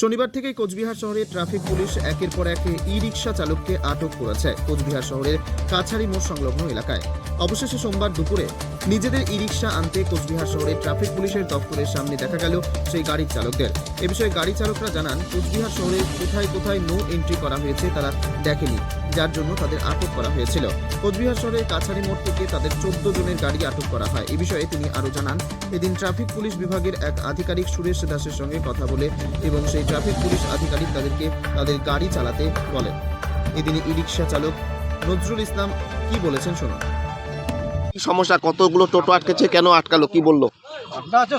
শনিবার থেকে কোচবিহার শহরে ট্রাফিক পুলিশ একের পর এক ই রিক্সা চালককে আটক করেছে কোচবিহার শহরের কাছারি মোড় সংলগ্ন এলাকায়। অবশেষে সোমবার দুপুরে নিজেদের ই রিক্সা আনতে কোচবিহার শহরে ট্রাফিক পুলিশের দপ্তরের সামনে দেখা গেল সেই গাড়ির চালকদের। এ বিষয়ে গাড়ি চালকরা জানান, কোচবিহার শহরে কোথায় কোথায় নো এন্ট্রি করা হয়েছে তারা দেখেনি, যার জন্য তাদের আটক করা হয়েছিল। কোচবিহার শহরের কাছারি মোড় থেকে তাদের চোদ্দ জনের গাড়ি আটক করা হয়। এ বিষয়ে তিনি আরও জানান, এদিন ট্রাফিক পুলিশ বিভাগের এক আধিকারিক সুরেশ দাসের সঙ্গে কথা বলে এবং সেই ট্রাফিক পুলিশ আধিকারিক তাদেরকে তাদের গাড়ি চালাতে বলেন। এদিন ই রিক্সা চালক নজরুল ইসলাম কি বলেছেন শুনুন। কি সমস্যা? কতগুলো টোটো আটকেছে? কেন আটকালো? কি বলল?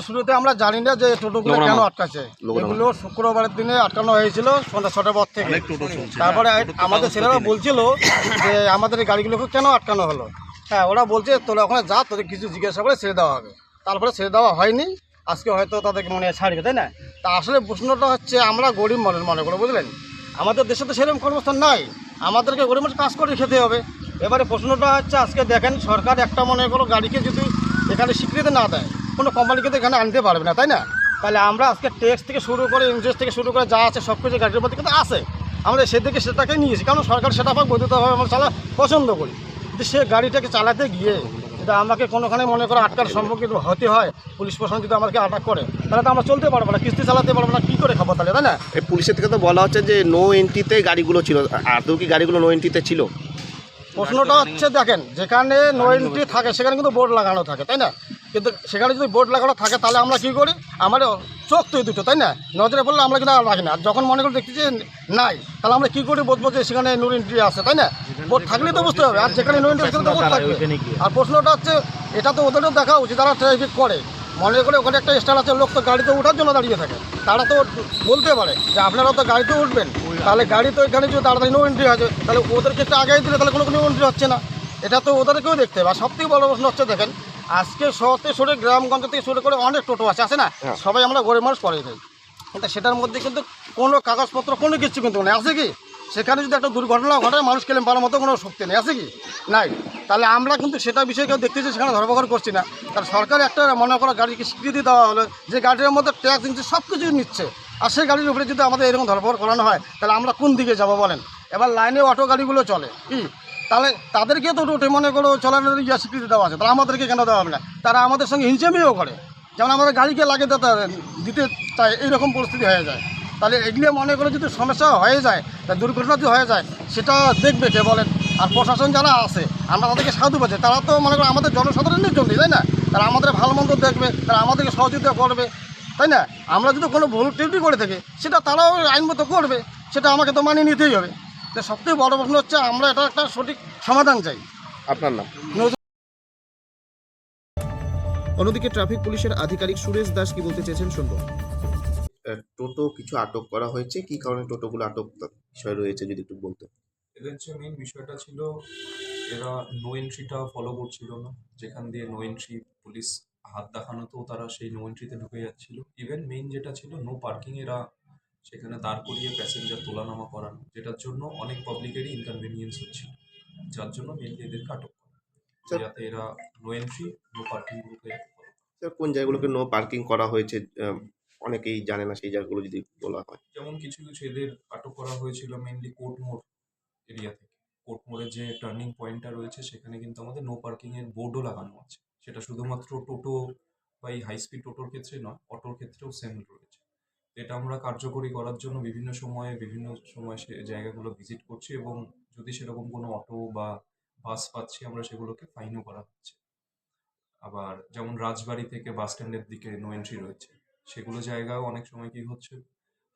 শুরুতে আমরা জানি না যে টোটোগুলো কেন আটকাছে। লোকনামা। এগুলো শুক্রবারের দিনে আটকানো হয়েছিল সন্ধ্যা ছটার পর থেকে। তারপরে আমাদের ছেলেরা বলছিল যে আমাদের এই গাড়িগুলোকে কেন আটকানো হলো? হ্যাঁ ওরা বলছে তোরা ওখানে যা তোদের কিছু জিজ্ঞাসা করে ছেড়ে দেওয়া হবে। তারপরে ছেড়ে দেওয়া হয়নি। আজকে হয়তো তাদেরকে মনে ছাড়বে, তাই না? তা আসলে প্রশ্নটা হচ্ছে, আমরা গরিব মানুষ মনে করো, বুঝলেন? আমাদের দেশে তো সেরকম কর্মস্থান নাই। আমাদেরকে গরিব মানুষ কাজ করে খেতে হবে। এবারে প্রশ্নটা হচ্ছে, আজকে দেখেন সরকার একটা মনে করো গাড়িকে যদি এখানে স্বীকৃতি না দেয়, কোনো কোম্পানিকে তো এখানে আনতে পারবে না, তাই না? তাহলে আমরা আজকে ট্যাক্স থেকে শুরু করে ইন্টারেস্ট থেকে শুরু করে যা আছে, সব কিছু গাড়ির মধ্যে কিন্তু আছে। আমরা সেদিকে সেটাকে নিয়েছি, কারণ সরকার সেটা পাক বৈধতাভাবে আমরা চালা পছন্দ করি। কিন্তু সে গাড়িটাকে চালাতে গিয়ে যদি আমাকে কোনোখানে মনে করে আটকার সম্মুখীন হতে হয় পুলিশ প্রশাসন যদি আমাকে আটক করে তাহলে তো আমরা চলতে পারব না কিস্তি চালাতে পারব না কী করে খাব তাহলে তাই না? এই পুলিশের থেকে তো বলা হচ্ছে যে নো এন্ট্রিতে গাড়িগুলো ছিল। আদৌ কি গাড়িগুলো নো এন্ট্রিতে ছিল? প্রশ্নটা হচ্ছে দেখেন যেখানে নো এন্ট্রি থাকে সেখানে কিন্তু বোর্ড লাগানো থাকে তাই না? কিন্তু সেখানে যদি বোর্ড লাগানো থাকে তাহলে আমরা কী করি? আমাদের চোখ তো দুটো তাই না? নজরে পড়লে আমরা কিন্তু আর রাখি না। আর যখন মনে করি দেখছি যে নাই তাহলে আমরা কি করে বুঝব যে সেখানে নো এন্ট্রি আছে তাই না? বোর্ড থাকলে তো বুঝতে হবে। আর যেখানে নো এন্ট্রি সেখানে তো বোর্ড থাকবে। আর প্রশ্নটা হচ্ছে এটা তো ওদেরও দেখা উচিত যারা ট্রাফিক করে। মনে করে ওখানে একটা স্টার আছে লোক তো গাড়িতে ওঠার জন্য দাঁড়িয়ে থাকে। তারা তো বলতে পারে যে আপনারা তো গাড়িতে উঠবেন। তাহলে গাড়ি তো এখানে যদি তাড়াতাড়ি নো এন্ট্রি আছে তাহলে ওদেরকে একটু আগে দিলে তাহলে কোনো কোনো এন্ট্রি হচ্ছে না। এটা তো ওদেরকেও দেখতে হবে। আর সব থেকে বড় প্রশ্ন হচ্ছে দেখেন আজকে শহর থেকে শুরু গ্রামগঞ্জ থেকে শুরু করে অনেক টোটো আছে আছে না? হ্যাঁ। সবাই আমরা গরিব মানুষ করে খাই কিন্তু সেটার মধ্যে কিন্তু কোনো কাগজপত্র কোনো কিছু কিন্তু নেই আছে কি? সেখানে যদি একটা দুর্ঘটনা ঘটায় মানুষ কেলেম পাওয়ার মতো কোনো শক্তি নেই আছে কি? নাই। তাহলে আমরা কিন্তু সেটা বিষয়ে কেউ দেখতেছি সেখানে ধর্মঘট করছি না। তার সরকার একটা মনে করা গাড়িকে স্বীকৃতি দেওয়া হলো যে গাড়ির মধ্যে ট্যাক্স দিচ্ছে সব কিছু নিচ্ছে। আর সেই গাড়ির উপরে যদি আমাদের এরকম ধর্মঘট করানো হয় তাহলে আমরা কোন দিকে যাব বলেন? এবার লাইনে অটো গাড়িগুলো চলে কি? তাহলে তাদেরকে তো রুটে মনে করো চলানোর ইয়া স্বীকৃতি দেওয়া আছে তারা আমাদেরকে কেন দেওয়া হবে না? তারা আমাদের সঙ্গে হিংসেমিও করে। যেমন আমাদের গাড়িকে লাগে দিতে চায় এইরকম পরিস্থিতি হয়ে যায়। তাহলে এগুলো মনে করে যদি সমস্যা হয়ে যায়, তা দুর্ঘটনা যদি হয়ে যায়, সেটা দেখবে কে বলেন? আর প্রশাসন যারা আছে, আমরা তাদেরকে সাধু পাচ্ছি তারা তো মনে করো আমাদের জনসাধারণের জন্যই, তাই না? তারা আমাদের ভালো মন্দ দেখবে, তারা আমাদেরকে সহযোগিতা করবে, তাই না? আমরা যদি কোনো ভুল ত্রুটি করে থাকি, সেটা তারাও আইন মতো করবে, সেটা আমাকে তো মানিয়ে নিতেই হবে। তো সবথেকে বড় প্রশ্ন হচ্ছে আমরা এটা একটা সঠিক সমাধান চাই। আপনার নাম? অন্যদিকে ট্রাফিক পুলিশের আধিকারিক সুরেশ দাস কি বলতে চেয়েছেন শুনব। টোটো কিছু আটক করা হয়েছে কি কারণে টোটোগুলো আটক বিষয় রয়েছে যদি একটু বলতে এদের যে মেইন বিষয়টা ছিল এরা নো এন্ট্রিটা ফলো করছিল না। যেখান দিয়ে নো এন্ট্রি পুলিশ হাত দেখানো তো তারা সেই নো এন্ট্রিতে ঢুকে যাচ্ছিল। ইভেন মেইন যেটা ছিল নো পার্কিং এরা সেখানে দাঁড় করিয়ে প্যাসেঞ্জার তোলানামা করানো যেটার জন্য অনেক পাবলিকেরই ইনকনভিনিয়েন্স হচ্ছিল। যার জন্য মেইনলি এদেরকে আটক করা। যাতে এরা নো এন্ট্রি নো পার্কিং গ্রুপে স্যার কোন জায়গাগুলোকে নো পার্কিং করা হয়েছে অনেকেই জানে না সেই জায়গাগুলো যদি বলা হয়। যেমন কিছু কিছু এদের আটক করা হয়েছিল মেনলি কোর্ট মোড় এরিয়া থেকে। কোর্ট মোড়ের যে টার্নিং পয়েন্টটা রয়েছে সেখানে কিন্তু আমাদের নো পার্কিং এর বোর্ডও লাগানো আছে। সেটা শুধুমাত্র টোটো বা এই হাই স্পিড টোটোর ক্ষেত্রে নয় অটোর ক্ষেত্রেও সেম রয়েছে। এটা আমরা কার্যকরী করার জন্য বিভিন্ন সময়ে, বিভিন্ন সময় সে জায়গাগুলো ভিজিট করছি এবং যদি সেরকম কোনো অটো বা বাস পাচ্ছি, আমরা সেগুলোকে ফাইনও করা হচ্ছে। আবার যেমন রাজবাড়ি থেকে বাস স্ট্যান্ডের দিকে নো এন্ট্রি রয়েছে, সেগুলো জায়গাও অনেক সময় কি হচ্ছে,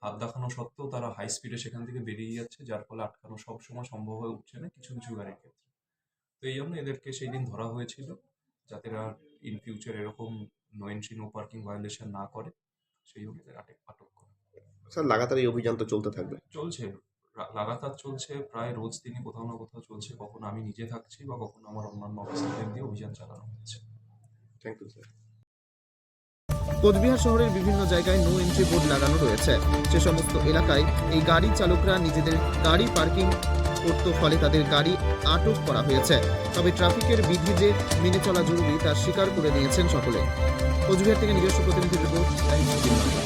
হাত দেখানো সত্ত্বেও তারা হাই স্পিডে সেখান থেকে বেরিয়ে যাচ্ছে, যার ফলে আটকানো সব সময় সম্ভব হয়ে উঠছে না কিছু কিছু গাড়ির ক্ষেত্রে। তো এই জন্য এদেরকে সেই দিন ধরা হয়েছিল, যাতে ইন ফিউচার এরকম no entry no parking violation না করে। সেই এদের আটক আটক করা। স্যার লাগাতার এই অভিযান তো চলতে থাকবে। চলছে। লাগাতার চলছে প্রায় রোজ দিনই কোথাও না কোথাও চলছে কখনো আমি নিজে থাকছি বা কখনো আমার অন্যান্য অফিসারদের দিয়ে অভিযান চালানো হচ্ছে। থ্যাংক ইউ স্যার কোচবিহার শহরের বিভিন্ন জায়গায় নো এন্ট্রি বোর্ড লাগানো রয়েছে। সে সমস্ত এলাকায় এই গাড়ি চালকরা নিজেদের গাড়ি পার্কিং করতে ফলে তাদের গাড়ি আটক করা হয়েছে তবে ট্রাফিকের বিধি যে মেনে চলা জরুরি, তা স্বীকার করে নিয়েছেন সকলে কোচবিহার থেকে নিজস্ব প্রতিনিধি রিপোর্ট।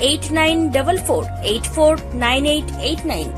8944 849889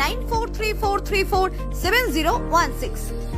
9434347016.